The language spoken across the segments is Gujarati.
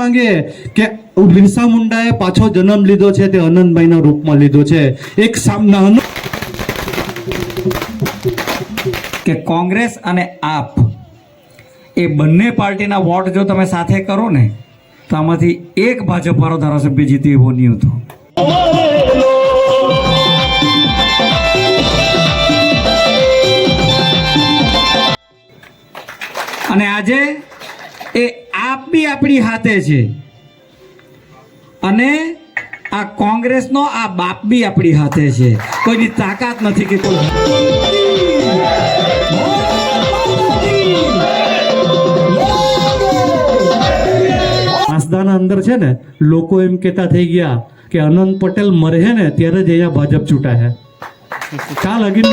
માંગીએ કે બિરસા મુંડાએ પાછો જન્મ લીધો છે તે અનંતભાઈના રૂપમાં લીધો છે. એક નાનો કે કોંગ્રેસ અને આપ એ બંને પાર્ટીના વોટ જો તમે સાથે કરો ને, તો આમાંથી એક ભાજપ વાળો ધારાસભ્ય જીતી એવો નહીં હતો. અને આજે બી આપણી હાથે છે. અને આ કોંગ્રેસનો આ બાપ બી આપણી હાથે છે. કોઈની તાકાત નથી કે કોઈ આસદાના અંદર છે ને, લોકો એમ કહેતા થઈ ગયા કે અનંત પટેલ મરે ને, ત્યારે જ અહીંયા ભાજપ ચૂંટાય છે ચાલ, અગિન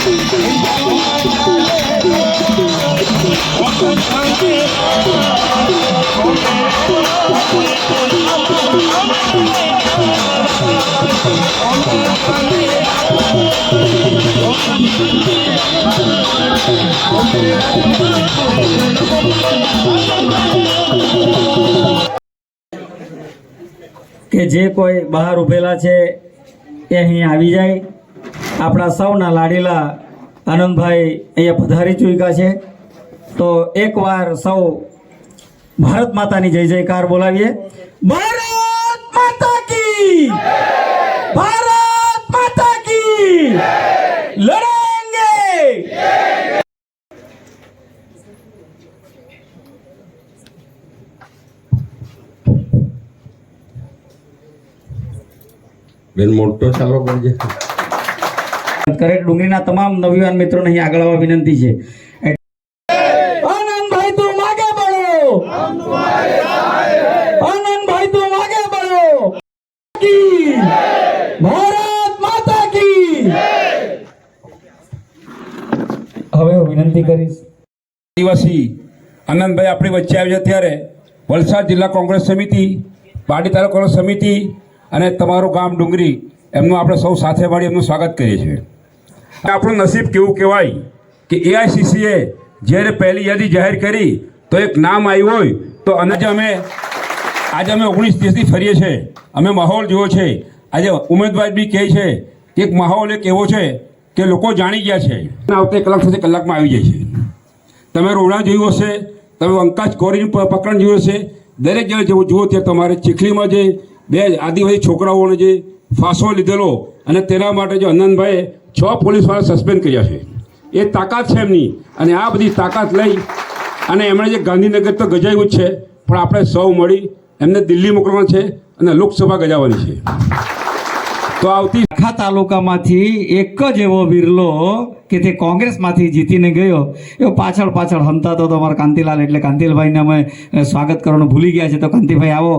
કે જે કોઈ બહાર ઉભેલા છે એ અહીં આવી જાય. આપણા સૌના લાડીલા આનંદભાઈ અહીંયા પધારી ચૂક્યા છે. તો એકવાર સૌ ભારત માતાની જય જયકાર બોલાવીએ. ભારત માતા કી ભારત માતા કી લડેંગે બેન મોટો ચાલો કરજે કરે. ડુંગળીના તમામ નવયુવાન મિત્રોને અહીં આગળ આવવા વિનંતી છે. આનંદભાઈ તું માગે બળો. આનંદભાઈ તું માગે બળો. કી ભારત માતા કી. હવે હું વિનંતી કરીશ. આદિવાસી આનંદભાઈ આપણી વચ્ચે આવ્યા ત્યારે વલસાડ જિલ્લા કોંગ્રેસ સમિતિ પાડી તાલુકા સમિતિ અને તમારું ગામ ડુંગરી એમનું આપણે સૌ સાથે મળી એમનું સ્વાગત કરીએ છીએ. આપણું નસીબ કેવું કહેવાય? કે એઆઈસીસીએ જ્યારે પહેલી યાદી જાહેર કરી, તો એક નામ આવ્યું હોય, તો અનાજ અમે આજે અમે ઓગણીસ દિવસથી ફરીએ છીએ. અમે માહોલ જોયો છે. આજે ઉમેદવાર બી કહે છે કે એક માહોલ એક એવો છે કે લોકો જાણી ગયા છે. આવતે કલાક સુધી કલાકમાં આવી જાય છે. તમે રોણા જોયું હશે, તમે અંકાજ કોરીનું પ્રકરણ જોયું હશે. દરેક જગ્યાએ જેવું જુઓ ત્યાં તમારે ચીખલીમાં જે બે આદિવાસી છોકરાઓને જે ફાંસો લીધેલો અને તેના માટે જો આનંદભાઈએ છ પોલીસવાળા સસ્પેન્ડ કર્યા છે. એ તાકાત છે એમની. અને આ બધી તાકાત લઈ અને એમણે જે ગાંધીનગર તો ગજાયું જ છે, પણ આપણે સૌ મળી એમને દિલ્હી મોકલવાના છે અને લોકસભા ગજાવવાની છે. તો આવતી આખા તાલુકામાંથી એક જ એવો વિરલો કે તે કોંગ્રેસમાંથી જીતીને ગયો, એવો પાછળ પાછળ હંતાતો હતો અમારા કાંતિલાલ એટલે કાંતિલભાઈને અમે સ્વાગત કરવાનું ભૂલી ગયા છે. તો કાંતિભાઈ આવો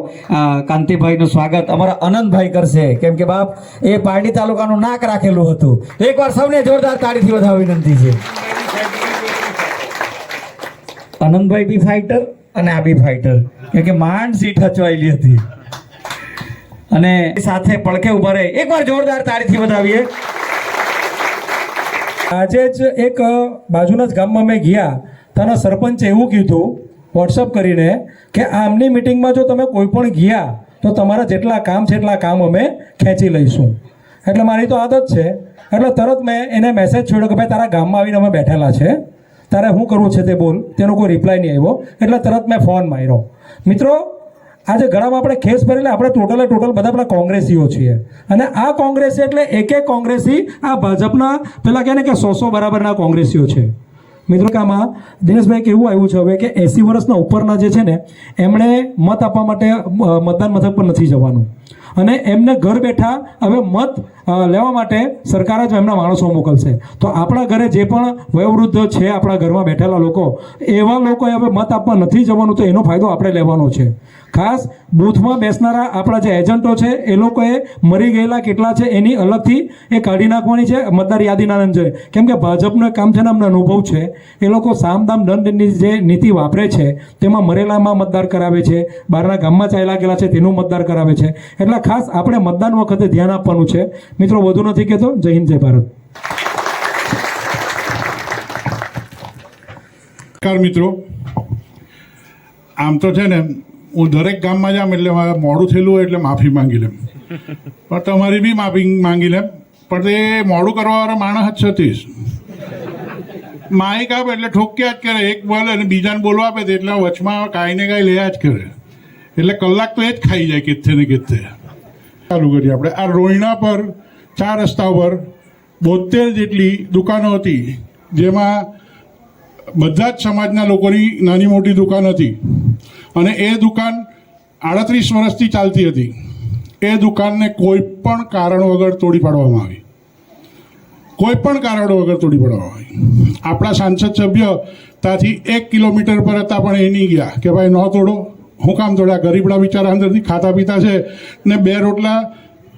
કાંતિભાઈનું સ્વાગત અમારા અનંતભાઈ કરશે. કેમ કે બાપ, એ પારડી તાલુકાનું નાક રાખેલું હતું. એકવાર સૌને જોરદાર તાળીથી વધાવવા વિનંતી છે. અનંતભાઈ બી ફાઇટર અને આ બી ફાઇટર કેમ કે માંડ સીટ હચવાયેલી હતી. અને સાથે પડખે ઊભા રહે. એકવાર જોરદાર તાળીથી બતાવીએ આજે જ એક બાજુના જ ગામમાં મેં ગયા. ત્યાંના સરપંચે એવું કીધું વોટ્સઅપ કરીને કે આમની મિટિંગમાં જો તમે કોઈ પણ ગયા, તો તમારા જેટલા કામ છે એટલા કામ અમે ખેંચી લઈશું. એટલે મારી તો આદત છે. એટલે તરત મેં એને મેસેજ છોડ્યો કે ભાઈ, તારા ગામમાં આવીને અમે બેઠેલા છે. તારે શું કરવું છે તે બોલ. તેનો કોઈ રિપ્લાય નહીં આવ્યો. એટલે તરત મેં ફોન માર્યો. મિત્રો આજે ગળામાં આપણે ખેસ ભરેલે આપણે ટોટલે ટોટલ બધા આપણા કોંગ્રેસીઓ છીએ. અને આ કોંગ્રેસી એટલે એક એક કોંગ્રેસી આ ભાજપના પેલા કહે ને કે સો સો બરાબરના કોંગ્રેસીઓ છે. મિત્રો કે આમાં દિનેશભાઈ કેવું આવ્યું છે હવે કે એસી વર્ષના ઉપરના જે છે ને, એમણે મત આપવા માટે મતદાન મથક પર નથી જવાનું. અને એમને ઘર બેઠા હવે મત લેવા માટે સરકાર જ એમના માણસો મોકલશે. તો આપણા ઘરે જે પણ વયોવૃદ્ધ છે આપણા ઘરમાં બેઠેલા લોકો, એવા લોકોએ હવે મત આપવા નથી જવાનું તો એનો ફાયદો આપણે લેવાનો છે. ખાસ બૂથમાં બેસનારા આપણા જે એજન્ટો છે, એ લોકોએ મરી ગયેલા કેટલા છે એની અલગથી એ કાઢી નાખવાની છે. મતદાર યાદીના અંજે કેમ કે ભાજપનું કામ છે ને અમને અનુભવ છે, એ લોકો સામદામ દંડની જે નીતિ વાપરે છે, તેમાં મરેલામાં મતદાર કરાવે છે, બહારના ગામમાં ચાલ્યા ગયેલા છે, તેનું મતદાર કરાવે છે. એટલે ખાસ આપણે મતદાન વખતે ધ્યાન આપવાનું છે. મિત્રો, વધુ નથી કહેતો. જય હિન્દ, જય ભારત. નમસ્કાર મિત્રો. આમ તો છે ને હું દરેક ગામમાં જામ એટલે મારે મોડું થયેલું હોય એટલે માફી માંગી લેમ. પણ તમારી બી માફી માંગી લેમ. પણ તે મોડું કરવાવાળા માણસ જ છતીશ માઇક આપે એટલે ઠોક્યા જ કરે. એક બોલે અને બીજાને બોલવા આપે તો એટલે વચમાં કાંઈ ને કાંઈ લેયા જ કરે. એટલે કલાક તો એ જ ખાઈ જાય કેથે ને કેથે ચાલુ કરીએ આપણે. આ રોહિણા પર, ચાર રસ્તા પર બોતેર જેટલી દુકાનો હતી, જેમાં બધા જ સમાજના લોકોની નાની મોટી દુકાન હતી. અને એ દુકાન આડત્રીસ વર્ષથી ચાલતી હતી. એ દુકાનને કોઈ પણ કારણ વગર તોડી પાડવામાં આવી. કોઈ પણ કારણ વગર તોડી પાડવામાં આવી. આપણા સાંસદ સભ્ય ત્યાંથી એક કિલોમીટર પર હતા પણ એ નહીં ગયા કે ભાઈ ન તોડો, હું કામ તોડ્યા ગરીબડા બિચારા અંદરથી ખાતા પીતા છે ને બે રોટલા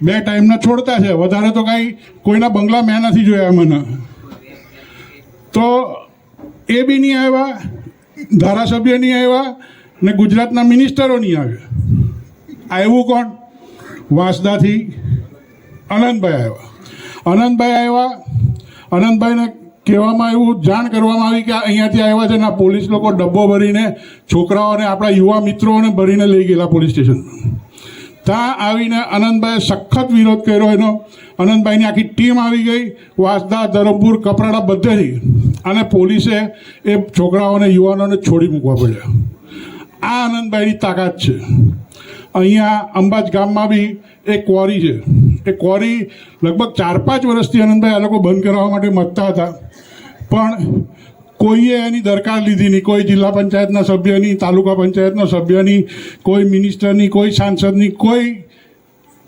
બે ટાઈમના છોડતા છે. વધારે તો કાંઈ કોઈના બંગલા મેં નથી જોયા મને. તો એ બી નહીં આવ્યા, ધારાસભ્ય નહીં આવ્યા ને ગુજરાતના મિનિસ્ટરો નહીં આવ્યા. આવ્યું કોણ? વાંસદાથી અનંતભાઈ આવ્યા. અનંતભાઈ આવ્યા. અનંતભાઈને કહેવામાં એવું જાણ કરવામાં આવી કે અહીંયાથી આવ્યા છે ને પોલીસ લોકો ડબ્બો ભરીને છોકરાઓને, આપણા યુવા મિત્રોને ભરીને લઈ ગયેલા પોલીસ સ્ટેશનમાં. ત્યાં આવીને આનંદભાઈએ સખત વિરોધ કર્યો એનો. આનંદભાઈની આખી ટીમ આવી ગઈ. વાંસદા, ધરમપુર, કપરાડા બધેથી અને પોલીસે એ છોકરાઓને, યુવાનોને છોડી મૂકવા પડ્યા. આ આનંદભાઈની તાકાત છે. અહીંયા અંબાજ ગામમાં બી એક ક્વોરી છે. એ ક્વોરી લગભગ ચાર પાંચ વર્ષથી આનંદભાઈ આ લોકો બંધ કરાવવા માટે મથતા હતા. પણ કોઈએ એની દરકાર લીધી નહીં. કોઈ જિલ્લા પંચાયતના સભ્યની તાલુકા પંચાયતના સભ્યની કોઈ મિનિસ્ટરની કોઈ સાંસદની કોઈ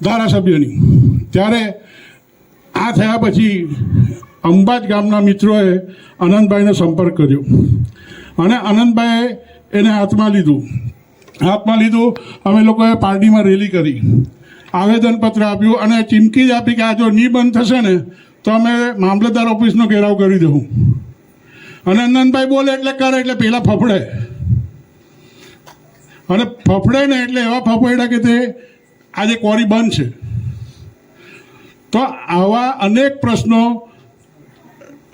ધારાસભ્યની ત્યારે આ થયા પછી અંબાજ ગામના મિત્રોએ આનંદભાઈનો સંપર્ક કર્યો. અને આનંદભાઈએ એને હાથમાં લીધું. હાથમાં લીધું, અમે લોકોએ પાર્ટીમાં રેલી કરી. આવેદનપત્ર આપ્યું અને ચીમકી જ આપી કે આ જો નહીં બંધ થશે ને, તો અમે મામલતદાર ઓફિસનો ઘેરાવ કરી દઉં. અને આનંદભાઈ બોલે એટલે કરે, એટલે પેલા ફફડે. અને ફફડે ને એટલે એવા ફફડ્યા કે તે આજે ક્વોરી બંધ છે. તો આવા અનેક પ્રશ્નો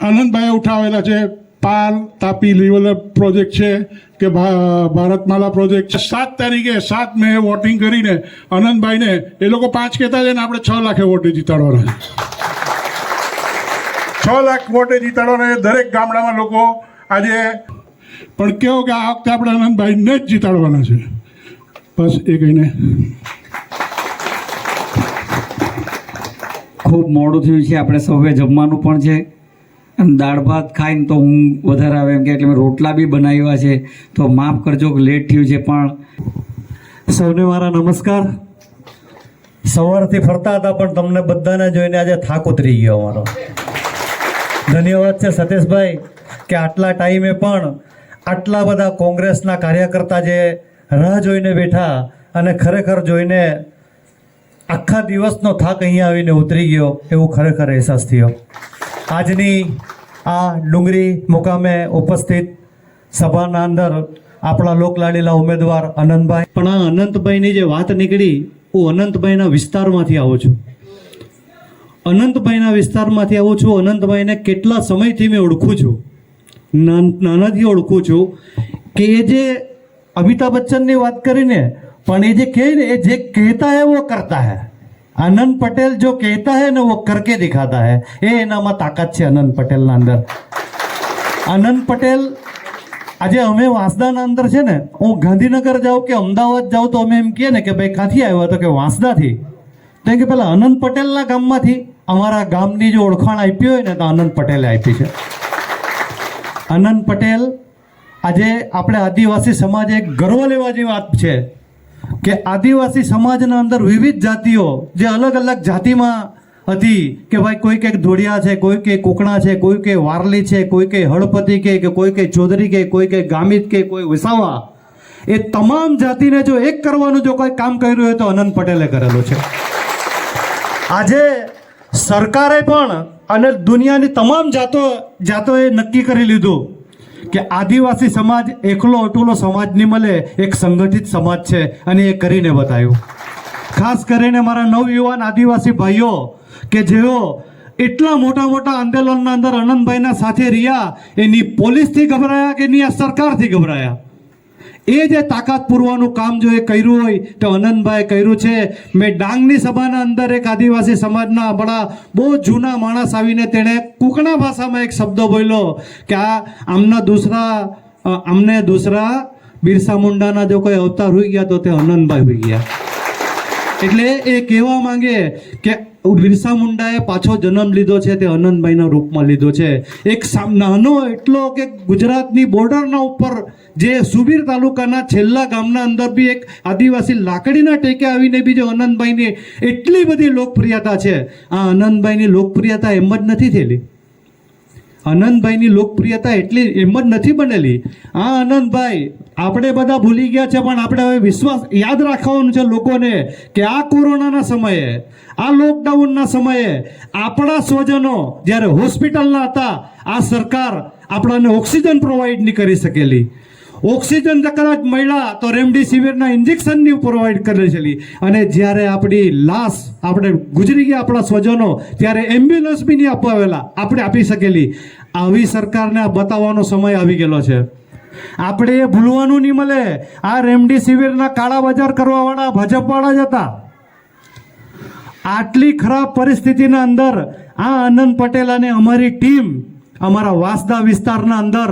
આનંદભાઈએ ઉઠાવેલા છે. પાર તાપી લેવલ પ્રોજેક્ટ છે કે ભારતમાલા પ્રોજેક્ટ છે. સાત તારીખે સાત મે વોટિંગ કરીને આનંદભાઈને, એ લોકો પાંચ કહેતા છે ને આપણે છ લાખે વોટે જીતાડવાના છે. છ લાખ વોટે જીતાડવાના દરેક ગામડામાં લોકો આજે. પણ કેવો કે આ વખતે આપણે આનંદભાઈને જ જીતાડવાના છે. બસ એ કહીને. ખૂબ મોડું થયું છે. આપણે સૌએ જમવાનું પણ છે. દાળ ભાત ખાઈને તો હું વધારે આવે એમ કે એટલે મેં રોટલા બી બનાવ્યા છે. તો માફ કરજો કે લેટ થયું છે પણ સૌને મારા નમસ્કાર. સવારથી ફરતા હતા પણ તમને બધાને જોઈને આજે થાક ઉતરી ગયો અમારો. ધન્યવાદ છે સતીશભાઈ કે આટલા ટાઈમે પણ આટલા બધા કોંગ્રેસના કાર્યકર્તા જે રાહ જોઈને બેઠા અને ખરેખર જોઈને આખા દિવસનો થાક અહીંયા આવીને ઉતરી ગયો, એવું ખરેખર અહેસાસ થયો. આજની આ ડુંગરી મુકામે ઉપસ્થિત સભાના અંદર આપણા લોકલાડીલા ઉમેદવાર અનંતભાઈ પણ આ અનંતભાઈની જે વાત નીકળી, હું અનંતભાઈના વિસ્તારમાંથી આવું છું. અનંતભાઈના વિસ્તારમાંથી આવું છું, અનંતભાઈને કેટલા સમયથી મેં ઓળખું છું. નાન- નાનાથી ઓળખું છું કે એ જે અમિતાભ બચ્ચનની વાત કરીને, પણ એ જે કહે ને, એ જે કહેતા હે વો કરતા હે. આનંદ પટેલ જો કહેતા હે ને वो કરકે દિખાતા હે, એ એનામાં તાકાત છે આનંદ પટેલના અંદર. આનંદ પટેલ, આજે અમે વાંસદાના અંદર છે ને, હું ગાંધીનગર જાઉં કે અમદાવાદ જાઉં તો અમે એમ કહીએ ને કે ભાઈ ક્યાંથી આવ્યો તો કે વાંસદાથી. તો કે પેલા આનંદ પટેલના ગામમાંથી અમારા ગામની જો ઓળખાણ આપી હોય ને તો આનંદ પટેલે આપી છે. આનંદ પટેલ, આજે આપણે આદિવાસી સમાજે ગર્વ લેવા જેવી વાત છે. કે આદિવાસી સમાજના અંદર વિવિધ જાતિઓ જે અલગ અલગ જાતિમાં હતી કે ભાઈ કોઈ કંઈક ધોળિયા છે, કોઈ કે કોકણા છે, કોઈ કે વારલી છે, કોઈ કે હળપતિ કે કે કોઈ કે ચૌધરી કે કોઈ કે ગામિત કે કોઈ વિસાવા. એ તમામ જાતિને જો એક કરવાનું જો કોઈ કામ કર્યું હોય તો અનંત પટેલે કરેલું છે. આજે સરકારે પણ અને દુનિયાની તમામ જાતો જાતોએ નક્કી કરી લીધું કે આદિવાસી સમાજ એકલો અટુલો સમાજ નહીં મળે, એક સંગઠિત સમાજ છે અને એ કરીને બતાવ્યું ખાસ કરીને મારા નવયુવાન આદિવાસી ભાઈઓ કે જેઓ એટલા મોટા મોટા આંદોલનના અંદર અનંતભાઈના સાથે રહ્યા, એની પોલીસથી ગભરાયા કે એની આ સરકારથી ગભરાયા? એ જે તાકાત પૂરવાનું કામ જો એ કર્યું હોય તો અનંતભાઈ કર્યું છે. મેં ડાંગની સભાના અંદર એક આદિવાસી સમાજના બડા બહુ જૂના માણસ આવીને તેણે કુકણા ભાષામાં એક શબ્દ બોલ્યો કે આ આમના દૂસરા અમને દૂસરા બિરસા મુંડાના જો કોઈ અવતાર હોઈ ગયા તો તે અનંતભાઈ હોઈ ગયા. એટલે એ કહેવા માંગે કે બિરસા મુંડાએ પાછો જન્મ લીધો છે, તે અનંતભાઈના રૂપમાં લીધો છે. એક નાનો એટલો કે ગુજરાતની બોર્ડરના ઉપર જે સુબીર તાલુકાના છેલ્લા ગામના અંદર બી એક આદિવાસી લાકડીના ટેકે આવીને બી જે અનંતભાઈની એટલી બધી લોકપ્રિયતા છે. આ અનંતભાઈની લોકપ્રિયતા એમ જ નથી થયેલી. અનંતભાઈની લોકપ્રિયતા એટલી એમ જ નથી બનેલી. આ અનંતભાઈ આપણે બધા ભૂલી ગયા છે, પણ આપણે હવે વિશ્વાસ યાદ રાખવાનું છે લોકોને કે આ કોરોનાના સમયે, આ લોકડાઉનના સમયે આપણા સ્વજનો જ્યારે હોસ્પિટલના હતા, આ સરકાર આપણને ઓક્સિજન પ્રોવાઈડ નહીં કરી શકેલી. ઓક્સિજન કદાચ મળ્યા તો રેમડેસિવિરના ઇન્જેક્શનની પ્રોવાઈડ કરેલી અને જ્યારે આપણી લાશ આપણે ગુજરી ગયા આપણા સ્વજનો, ત્યારે એમ્બ્યુલન્સ બી નહીં અપાવેલા. આપણે આપી શકેલી. આવી સરકારને આ બતાવવાનો સમય આવી ગયેલો છે. આપણે એ ભૂલવાનું નહીં મળે. આ રેમડેસિવિરના કાળા બજાર કરવાવાળા ભાજપવાળા જ હતા. આટલી ખરાબ પરિસ્થિતિના અંદર આ આનંદ પટેલ અને અમારી ટીમ અમારા વાસદા વિસ્તારના અંદર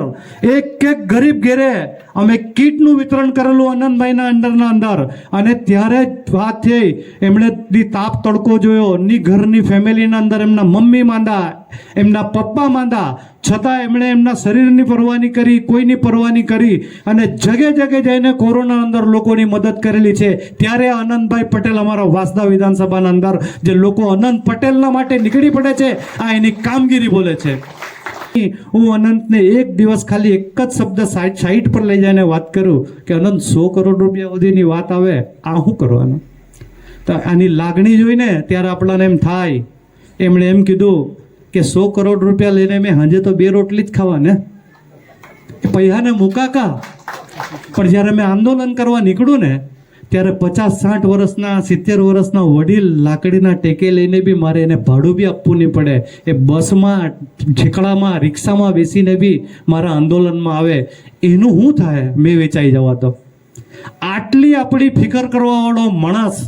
એક એક ગરીબ ઘેરે અમે કીટનું વિતરણ કરેલું આનંદભાઈના અંદરના અંદર. અને ત્યારે જ વાત થઈ, એમણે તાપ તડકો જોયો. ની ઘરની ફેમિલીના અંદર એમના મમ્મી માંદા, એમના પપ્પા માંદા. છતાં એમણે એમના શરીરની પરવાની કરી, કોઈની પરવાની કરી. અને જગે જગે જઈને કોરોના અંદર લોકોની મદદ કરેલી છે. ત્યારે આનંદભાઈ પટેલ અમારા વાસદા વિધાનસભાના અંદર, જે લોકો અનંત પટેલના માટે નીકળી પડે છે, આ એની કામગીરી બોલે છે. હું અનંતને એક દિવસ ખાલી એક જ શબ્દ સાઈડ સાઈડ પર લઈ જઈને વાત કરું કે, અનંત, સો કરોડ રૂપિયા સુધીની વાત આવે, આ શું કરવાનું? તો આની લાગણી જોઈને ત્યારે આપણને એમ થાય. એમણે એમ કીધું કે, સો કરોડ રૂપિયા લઈને મેં સાંજે તો બે રોટલી જ ખાવા ને. પૈસાને મુકાકા. પણ જ્યારે મેં આંદોલન કરવા નીકળું ને ત્યારે પચાસ સાઠ વર્ષના, સિત્તેર વર્ષના વડીલ લાકડીના ટેકે લઈને બી મારે એને ભાડું બી આપવું નહીં પડે. એ બસમાં ઠેકડામાં રિક્ષામાં બેસીને બી મારા આંદોલનમાં આવે. એનું શું થાય? મેં વેચાઈ જવા તો. આટલી આપણી ફિકર કરવાવાળો માણસ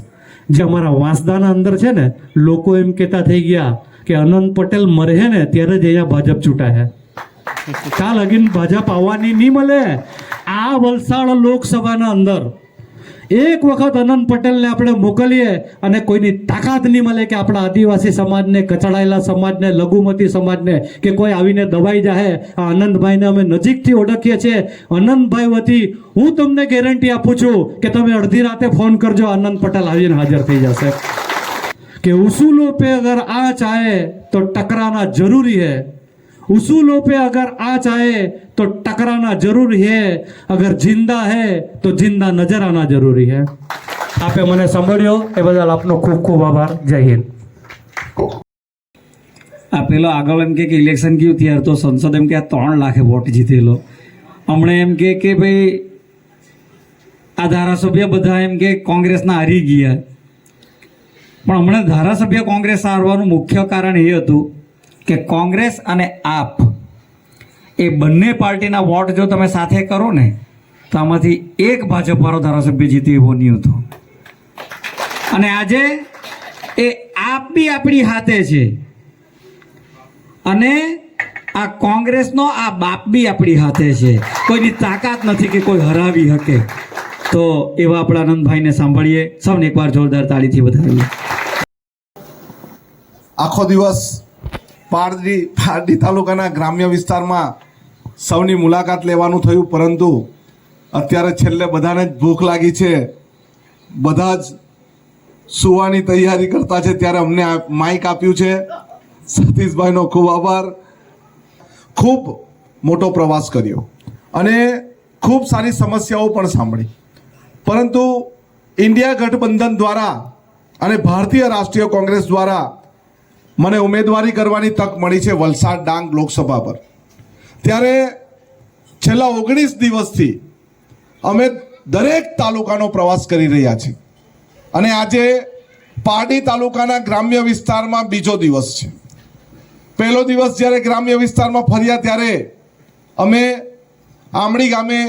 જે અમારા વાંસદાના અંદર છે ને, લોકો એમ કહેતા થઈ ગયા કે અનંત પટેલ મરે ને, ત્યારે જ અહીંયા ભાજપ ચૂંટાય કાલ અગીન ભાજપ આવવાની નહીં મળે. આ વલસાડ લોકસભાના અંદર એક વખત અનંત પટેલને આપણે મોકલીએ અને કોઈની તાકાત નહીં મળે કે આપણા આદિવાસી સમાજને, કચડાયેલા સમાજને, લઘુમતી સમાજને કે કોઈ આવીને દબાઈ જાહે. આ અનંતભાઈને અમે નજીકથી ઓળખીએ છીએ. અનંતભાઈ વતી, હું તમને ગેરંટી આપું છું કે તમે અડધી રાતે ફોન કરજો, અનંત પટેલ આવીને હાજર થઈ જશે. કે ઉસૂલો પે અગર આ ચાહે તો ટકરાના જરૂરી હૈ. उसूलों पे अगर आँच आए तो टकराना जरूरी है अगर जिंदा है तो जिंदा नजर आना जरूरी है આપે મને સાંભળ્યો એ બદલ આપનો ખૂબ ખૂબ આભાર જય હિન્દ આ પેલો આગળ એમ કે કે ઇલેક્શન ગયું ત્યારે તો સંસદ એમ કે આ ત્રણ લાખે વોટ જીતેલો હમણાં એમ કે કે ભાઈ આ ધારાસભ્ય બધા એમ કે કોંગ્રેસના હારી ગયા પણ હમણાં ધારાસભ્ય કોંગ્રેસ હારવાનું મુખ્ય કારણ એ હતું કે કોંગ્રેસ અને આપ એ બંને પાર્ટીના વોટ જો તમે સાથે કરો ને, તો આમાંથી એક ભાજપવાળો ધારાસભ્ય જીતી એવો નહીં હતો અને આજે એ આપ બી આપણી હાથે છે. અને આ કોંગ્રેસનો આ બાપ બી આપણી હાથે છે. કોઈની તાકાત નથી કે કોઈ હરાવી શકે. તો એવા આપણા આનંદભાઈને સાંભળીએ. સૌને એકવાર જોરદાર તાળીથી વધાવીએ. આખો દિવસ પારડી પારડી તાલુકાના ગ્રામ્ય વિસ્તારમાં સૌની મુલાકાત લેવાનું થયું, પરંતુ અત્યારે છેલ્લે બધાને જ ભૂખ લાગી છે. બધા જ સુવાની તૈયારી કરતા છે, ત્યારે અમને માઇક આપ્યું છે. સતીશભાઈનો ખૂબ આભાર. ખૂબ મોટો પ્રવાસ કર્યો અને ખૂબ સારી સમસ્યાઓ પણ સાંભળી. પરંતુ ઇન્ડિયા ગઠબંધન દ્વારા અને ભારતીય રાષ્ટ્રીય કોંગ્રેસ દ્વારા મને ઉમેદવારી કરવાની તક મળી છે વલસાડ ડાંગ લોકસભા પર. ત્યારે છેલ્લા ઓગણીસ દિવસથી અમે દરેક તાલુકાનો પ્રવાસ કરી રહ્યા છીએ. અને આજે પારડી તાલુકાના ગ્રામ્ય વિસ્તારમાં બીજો દિવસ છે. પહેલો દિવસ જ્યારે ગ્રામ્ય વિસ્તારમાં ફર્યા ત્યારે અમે આમડી ગામે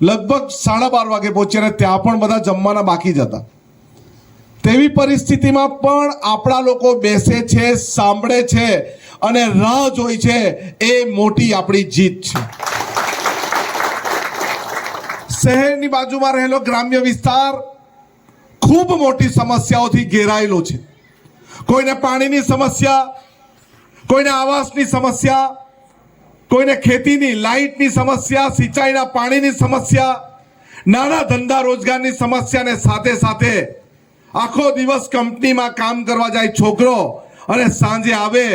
લગભગ સાડા બાર વાગે પહોંચ્યા અને ત્યાં પણ બધા જમવાના બાકી જ હતા. તેવી પરિસ્થિતિમાં પણ આપણા લોકો બેસે છે, સાંભળે છે અને રાહ જોઈ છે, એ મોટી આપણી જીત છે. શહેરની બાજુમાં રહેલો ગ્રામ્ય વિસ્તાર ખૂબ મોટી સમસ્યાઓથી ઘેરાયેલો છે. કોઈને પાણીની સમસ્યા, કોઈને આવાસની સમસ્યા, કોઈને ખેતીની, લાઇટની સમસ્યા, સિંચાઈના પાણીની સમસ્યા, નાના ધંધા રોજગારની સમસ્યાને સાથે સાથે આખો દિવસ કંપનીમાં કામ કરવા જાય છોકરો અને સાંજે આવે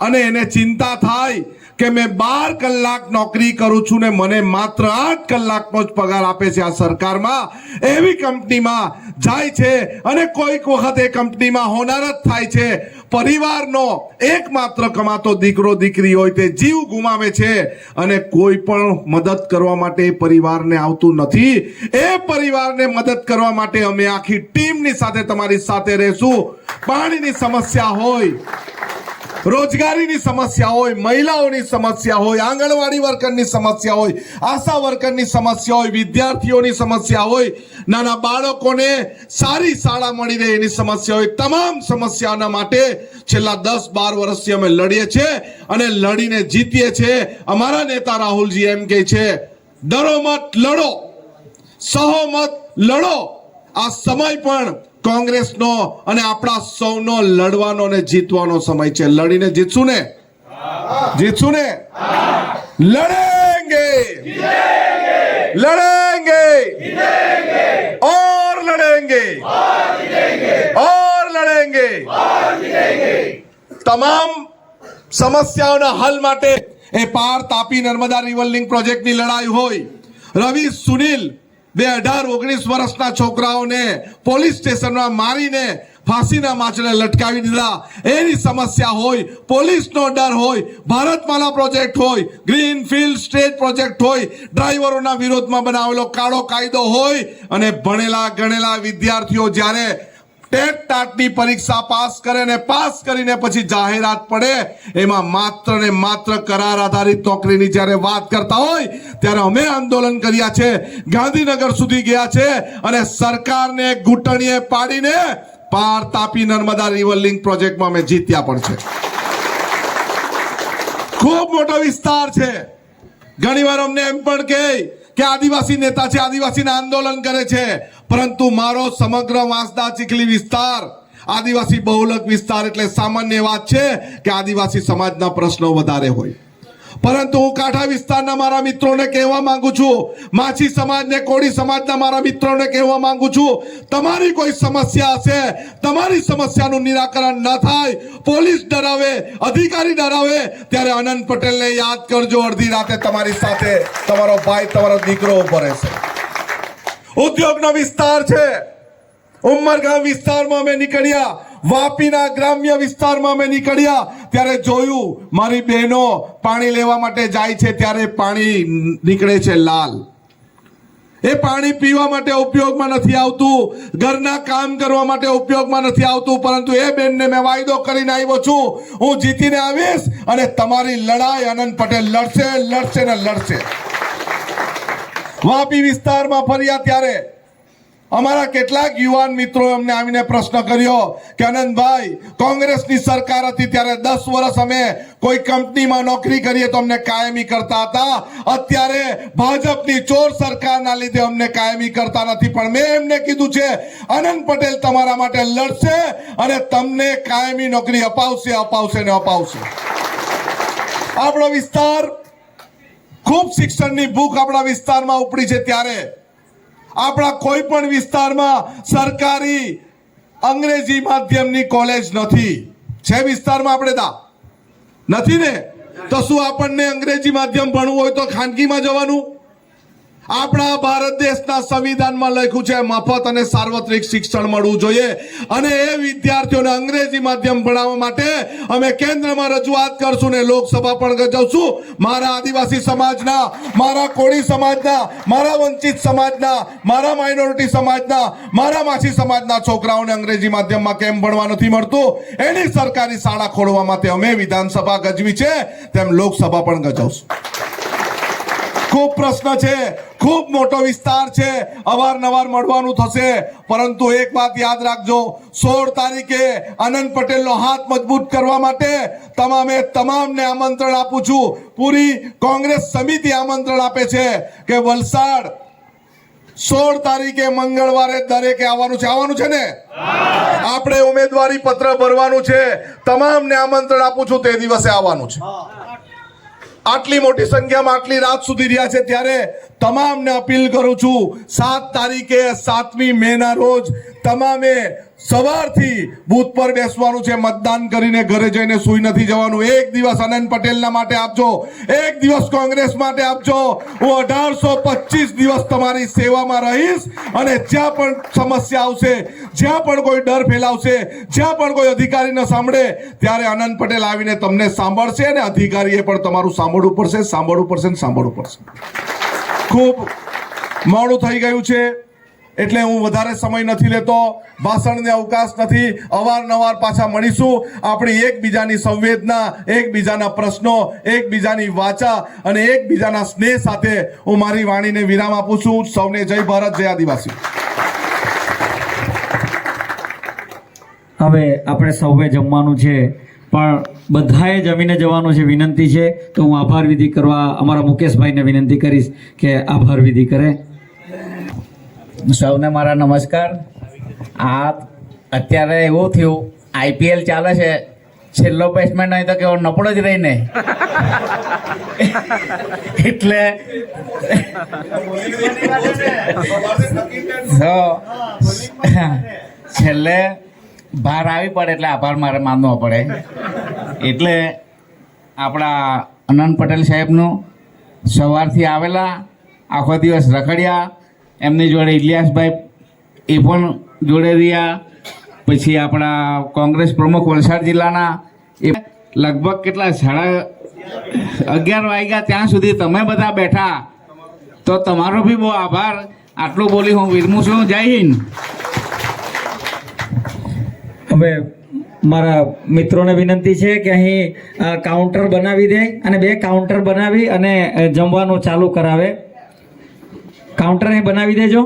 અને એને ચિંતા થાય કે મેં બાર કલાક નોકરી કરું છું ને મને માત્ર આઠ કલાકનો જ પગાર આપે છે આ સરકારમાં. એવી કંપનીમાં જાય છે અને કોઈક વખત એ કંપનીમાં હોનાર જ થાય છે. પરિવારનો એકમાત્ર કમાતો દીકરો દીકરી હોય તે જીવ ગુમાવે છે અને કોઈ પણ મદદ કરવા માટે પરિવારને આવતું નથી. એ પરિવારને મદદ કરવા માટે અમે આખી ટીમની સાથે તમારી સાથે રહેશું. પાણીની સમસ્યા હોય રોજગારીની સમસ્યા હોય, મહિલાઓની સમસ્યા હોય, આંગણવાડી વર્કરની સમસ્યા હોય, આશા વર્કરની સમસ્યા હોય, વિદ્યાર્થીઓની સમસ્યા હોય, નાના બાળકોને સારી શાળા મળી રહે એની સમસ્યા હોય, તમામ સમસ્યાના માટે છેલ્લા દસ બાર વર્ષથી અમે લડીએ છીએ અને લડીને જીતીએ છીએ. અમારા નેતા રાહુલજી એમ કહે છે ડરો મત લડો, સહોમત લડો. આ સમય પણ કોંગ્રેસનો અને આપણા સૌનો લડવાનો અને જીતવાનો સમય છે. લડીને જીતશું ને? જીતશું ને? લડેંગે! લડેંગે! ઓર લડેંગે! ઓર લડેંગે! તમામ સમસ્યાઓના હલ માટે એ પાર તાપી નર્મદા રિવર લિંક પ્રોજેક્ટની લડાઈ હોય. રવિ સુનિલ બે અઢાર ઓગણીસ વર્ષના છોકરાઓને પોલીસ સ્ટેશનમાં મારીને ફાંસીના માછલે લટકાવી દીધા. એની સમસ્યા હોય, પોલીસનો ડર હોય, ભારતમાલા પ્રોજેક્ટ હોય ગ્રીન ફિલ્ડ સ્ટેટ પ્રોજેક્ટ હોય, ડ્રાઈવરોના વિરોધમાં બનાવેલો કાળો કાયદો હોય અને ભણેલા ગણેલા વિદ્યાર્થીઓ જ્યારે ટેટ ટાટની પરીક્ષા પાસ કરે ને પાસ કરીને પછી જાહેરાત પડે, એમાં માત્ર ને માત્ર કરાર આધારિત નોકરીની જ્યારે વાત કરતા હોય, ત્યારે અમે આંદોલન કર્યા છે, ગાંધીનગર સુધી ગયા છે અને સરકારને ઘૂંટણીએ પાડીને પાર તાપી નર્મદા રિવર લિંક પ્રોજેક્ટમાં અમે જીત્યા પણ છે. ખૂબ મોટો વિસ્તાર છે. ઘણીવાર અમને એમ પણ કહે કે આદિવાસી નેતા છે, આદિવાસીને આંદોલન કરે છે. પરંતુ મારો સમગ્ર વાંસદા ચીખલી વિસ્તાર આદિવાસી બહુલક વિસ્તાર એટલે સામાન્ય વાત છે કે આદિવાસી સમાજના પ્રશ્નો વધારે હોય. પરંતુ હું કાંઠા વિસ્તારના મારા મિત્રોને કહેવા માંગુ છું, માછી સમાજને, કોળી સમાજના મારા મિત્રોને કહેવા માંગુ છું, તમારી કોઈ સમસ્યા હશે, તમારી સમસ્યાનું નિરાકરણ ન થાય, પોલીસ ડરાવે, અધિકારી ડરાવે, ત્યારે અનંત પટેલને યાદ કરજો, અડધી રાતે તમારી સાથે તમારો ભાઈ, તમારો દીકરો ઊભો રહેશે. ઉદ્યોગનો વિસ્તાર છે. ઉમરગામ વિસ્તારમાં અમે નીકળ્યા. વાપીના ગ્રામ્ય વિસ્તારમાં અમે નીકળ્યા. ત્યારે જોયું, મારી બહેનો પાણી લેવા માટે જાય છે, ત્યારે પાણી નીકળે છે લાલ. એ પાણી પીવા માટે ઉપયોગમાં નથી આવતું. ઘરના કામ કરવા માટે ઉપયોગમાં નથી આવતું. પરંતુ એ બેનને મેં વાયદો કરીને આવ્યો છું. હું જીતીને આવીશ અને તમારી લડાઈ આનંદ પટેલ લડશે લડશે ને લડશે. વાપી વિસ્તારમાં ફર્યા ત્યારે અમારા કેટલાક યુવાન મિત્રો અમને આવીને પ્રશ્ન કર્યો કે આનંદભાઈ કોંગ્રેસની સરકાર હતી ત્યારે દસ વર્ષ અમે કોઈ કંપનીમાં નોકરી કરીએ તો અમને કાયમી કરતા હતા. અત્યારે ભાજપની ચોર સરકારના લીધે અમને કાયમી કરતા નથી. પણ મેં એમને કીધું છે આનંદ પટેલ તમારા માટે લડશે અને તમને કાયમી નોકરી અપાવશે અપાવશે ને અપાવશે. આપણો વિસ્તાર ખૂબ શિક્ષણની ભૂખ આપણા વિસ્તારમાં ઉપડી છે ત્યારે. આપણા કોઈ પણ વિસ્તારમાં સરકારી અંગ્રેજી માધ્યમની કોલેજ નથી. છે વિસ્તારમાં આપણે તા નથી ને? તો શું આપણને અંગ્રેજી માધ્યમ ભણવું હોય તો ખાનગીમાં જવાનું? આપણા ભારત દેશના સંવિધાનમાં લખ્યું છે, મફત અને સાર્વત્રિક શિક્ષણ મળવું જોઈએ. અને એ વિદ્યાર્થીઓને અંગ્રેજી માધ્યમ ભણાવવા માટે અમે કેન્દ્રમાં રજૂઆત કરશું ને લોકસભા પણ ગજવશું. મારા આદિવાસી સમાજના, મારા કોળી સમાજના, મારા વંચિત સમાજના, મારા માઇનોરિટી સમાજના, મારા માછી સમાજના છોકરાઓને અંગ્રેજી માધ્યમમાં કેમ ભણવા નથી મળતું? એની સરકારી શાળા ખોલવા માટે અમે વિધાનસભા ગજવી છે, તેમ લોકસભા પણ ગજવશું. ખૂબ પ્રશ્ન છે, ખૂબ મોટો વિસ્તાર છે, અવારનવાર મળવાનું થશે. પરંતુ એક વાત યાદ રાખજો, સોળ તારીખે આનંદ પટેલનો હાથ મજબૂત કરવા માટે તમામે તમામને આમંત્રણ આપું છું. પૂરી કોંગ્રેસ સમિતિ આમંત્રણ આપે છે કે વલસાડ સોળ તારીખે મંગળવારે દરેકે આવવાનું છે. આવવાનું છે ને? આપણે ઉમેદવારી પત્ર ભરવાનું છે. તમામને આમંત્રણ આપું છું, તે દિવસે આવવાનું છે. આટલી મોટી સંખ્યામાં આટલી રાત સુધી રહ્યા છે, ત્યારે તમામને અપીલ કરું છું, સાત તારીખે સાતમી મે ના રોજ તમામે સવારથી બૂથ પર બેસવાનું છે, મતદાન કરીને ઘરે જઈને સુઈ નથી જવાનું. એક દિવસ અનંત પટેલના માટે આપજો. એક દિવસ કોંગ્રેસ માટે આપજો. હું અઢારસો પચીસ દિવસ તમારી સેવામાં રહીશ અને જ્યાં પણ સમસ્યા આવશે, જ્યાં પણ કોઈ ડર ફેલાવશે, જ્યાં પણ કોઈ અધિકારી ન સાંભળે, ત્યારે આનંદ પટેલ આવીને તમને સાંભળશે અને અધિકારીએ પણ તમારું સાંભળવું પડશે સાંભળવું પડશે ને સાંભળવું પડશે. ખૂબ મોડું થઈ ગયું છે. એટલે હું વધારે સમય નથી લેતો ભાષણને અવકાશ નથી, અવારનવાર પાછા મળીશું. આપણી એકબીજાની સંવેદના, એકબીજાના પ્રશ્નો, એકબીજાની વાચા અને એકબીજાના સ્નેહ સાથે હું મારી વાણીને વિરામ આપું છું. સૌને જય ભારત, જય આદિવાસી. હવે આપણે સૌએ જમવાનું છે, પણ બધાએ જમીને જવાનું છે, વિનંતી છે. તો હું આભાર વિધિ કરવા, અમારા મુકેશભાઈને વિનંતી કરીશ કે આભાર વિધિ કરે. સૌને મારા નમસ્કાર. આ અત્યારે એવું થયું આઈપીએલ ચાલે છે. છેલ્લો બેટ્સમેન નહીં તો કેવો નપડો જ રહીને. એટલે છેલ્લે બહાર આવી પડે એટલે આભાર મારે માનવો પડે. એટલે આપણા અનંત પટેલ સાહેબનું સવારથી આવેલા, આખો દિવસ રખડ્યા એમની જોડે ઇલિયાસભાઈ એ પણ જોડે રહ્યા. પછી આપણા કોંગ્રેસ પ્રમુખ વલસાડ જિલ્લાના એ લગભગ કેટલા, સાડા અગિયાર વાગ્યા ત્યાં સુધી તમે બધા બેઠા. તો તમારો બી બહુ આભાર. આટલું બોલી હું વિરમું છું. જય હિન્દ. હવે મારા મિત્રોને વિનંતી છે કે અહીં કાઉન્ટર બનાવી દે અને બે કાઉન્ટર બનાવી અને જમવાનું ચાલુ કરાવે. કાઉન્ટર અહીં બનાવી દેજો.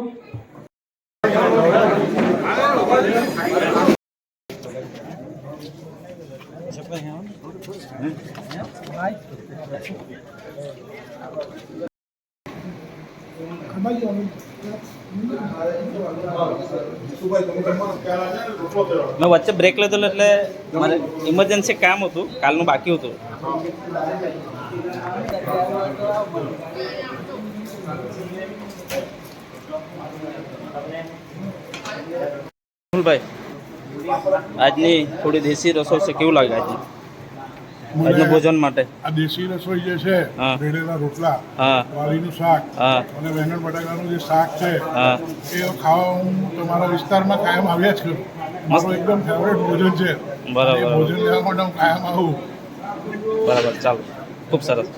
મેં વચ્ચે બ્રેક લીધેલો એટલે મારે ઇમરજન્સી કામ હતું, કાલનું બાકી હતું. ભાઈ આજની થોડી દેશી રસોઈ છે કેવું લાગે આજની આજનું ભોજન માટે? આ દેશી રસોઈ જે છે ભેળેલા રોટલા વાળીનું શાક હા. અને વેંગણ બટાકાનું જે શાક છે હા. એ ખાવા હું તમારા વિસ્તારમાં કાયમ આવ્યા જ કરું મારું એકદમ ફેવરેટ ભોજન છે. બરાબર. ભોજન લેવા માટે હું કાયમ આવું. બરાબર ચાલો. ખૂબ સરસ.